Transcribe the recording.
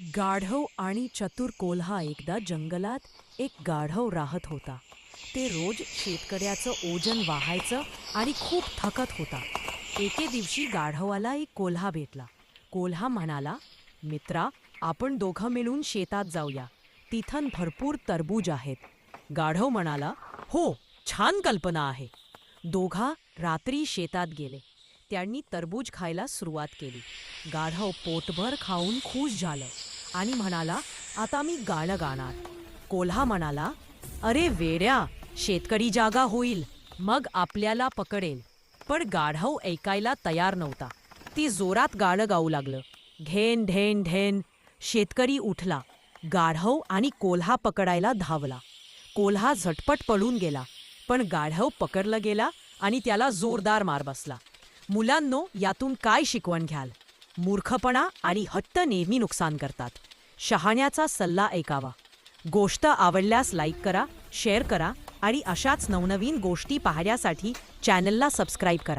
गाढव आणि चतुर कोल्हा एकदा जंगलात एक गाढव राहत होता. ते रोज शेतकऱ्याचं ओजन वाहायचं आणि खूप थकत होता. एके दिवशी गाढवाला एक कोल्हा भेटला. कोल्हा म्हणाला मित्रा आपण दोघं मिळून शेतात जाऊया. तिथं भरपूर तरबूज आहेत. गाढव म्हणाला हो छान कल्पना आहे. दोघा रात्री शेतात गेले. त्यांनी तरबूज खायला सुरुवात केली. गाढव पोटभर खाऊन खुश झालं. आणि म्हणाला आता मी गाणं गाणार. कोल्हा म्हणाला अरे वेड्या शेतकरी जागा होईल मग आपल्याला पकडेल. पण गाढव ऐकायला तयार नव्हता. ती जोरात गाणं गाऊ लागलं. घेन ढेन ढेन शेतकरी उठला. गाढव आणि कोल्हा पकडायला धावला. कोल्हा झटपट पळून गेला पण गाढव पकडलं गेला आणि त्याला जोरदार मार बसला. मुलांनो यातून काय शिकवण घ्याल? मूर्खपणा आणि हट्ट नेहमी नुकसान करतात. शहाण्याचा सल्ला ऐकावा. गोष्ट आवडल्यास लाईक करा शेअर करा आणि अशाच नवनवीन गोष्टी पाहण्यासाठी चॅनलला सबस्क्राईब करा.